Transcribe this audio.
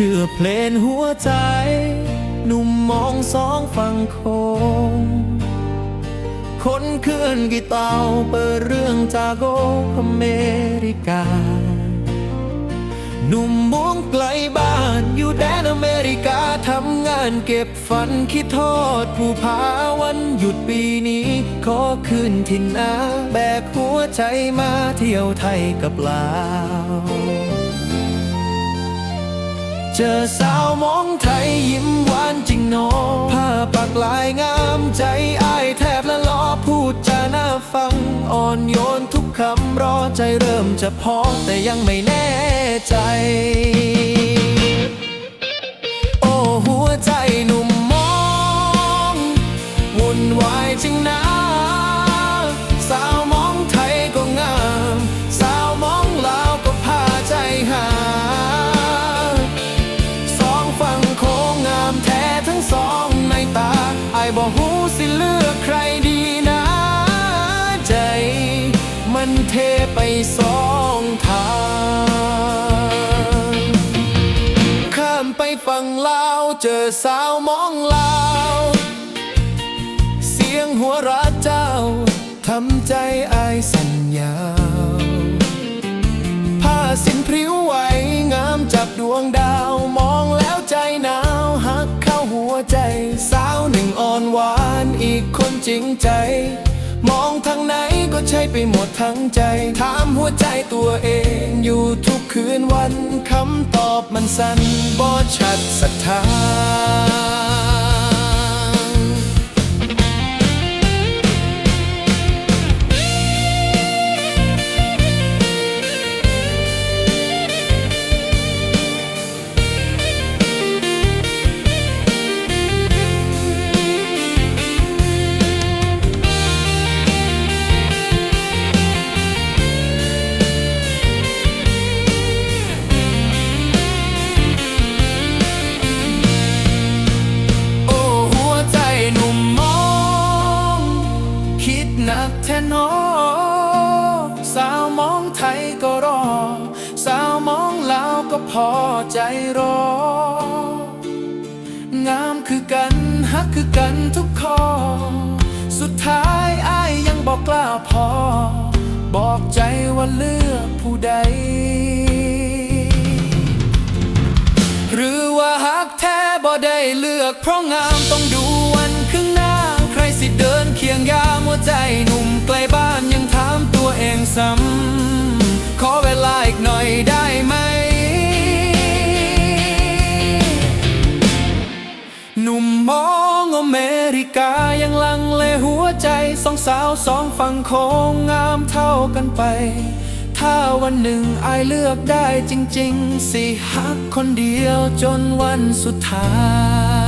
ชื่อเพลงหัวใจ หนุ่มมองสองฝั่งโคงคนเคลื่อนกีตาร์เปิดเรื่องจากโออเมริกา หนุ่มมองไกลบ้านอยู่แดนอเมริกาทำงานเก็บฝันคิดโทษผู้พาวันหยุดปีนี้ ขอคืนถิ่นนาแบกหัวใจมาเที่ยวไทยกับลาว เจอสาวมองไทยยิ้มหวานจริงโนผ้าปักลายงามใจอายแทบละล้อพูดจาน่าฟัง อ่อนโยนทุกคำรอใจเริ่มจะพอแต่ยังไม่แน่ใจ เทไปสองทาง ข้ามไปฝั่งลาวเจอสาวมองลาว เสียงหัวรัเจ้าทำใจอายสั่นยาวผ้าสิ้นพริ้วไหวงามจับดวงดาว มองแล้วใจหนาวหักเข้าหัวใจ สาวหนึ่งอ่อนหวานอีกคนจริงใจ มองทางไหนก็ใช่ไปหมดทั้งใจ ถามหัวใจตัวเองอยู่ทุกคืนวันคำตอบมันสั้นบอชัดศรัทธา แท้นอสาวมองไทยก็รอ สาวมองลาวก็พอใจรองามคือกันฮักคือกันทุกข้อ สุดท้ายอ้ายยังบอกกล้าพอ บอกใจว่าเลือกผู้ใด หรือว่าฮักแท้บ่ได้เลือกเพราะงาม ใจหนุ่มไกลบ้านยังถามตัวเองซ้ำขอเวลาอีกหน่อยได้ไหม หนุ่มมองอเมริกายังลังเลหัวใจสองสาวสองฝั่งโค้งงามเท่ากันไป ถ้าวันหนึ่งอายเลือกได้จริง ๆ สิฮักคนเดียวจนวันสุดท้าย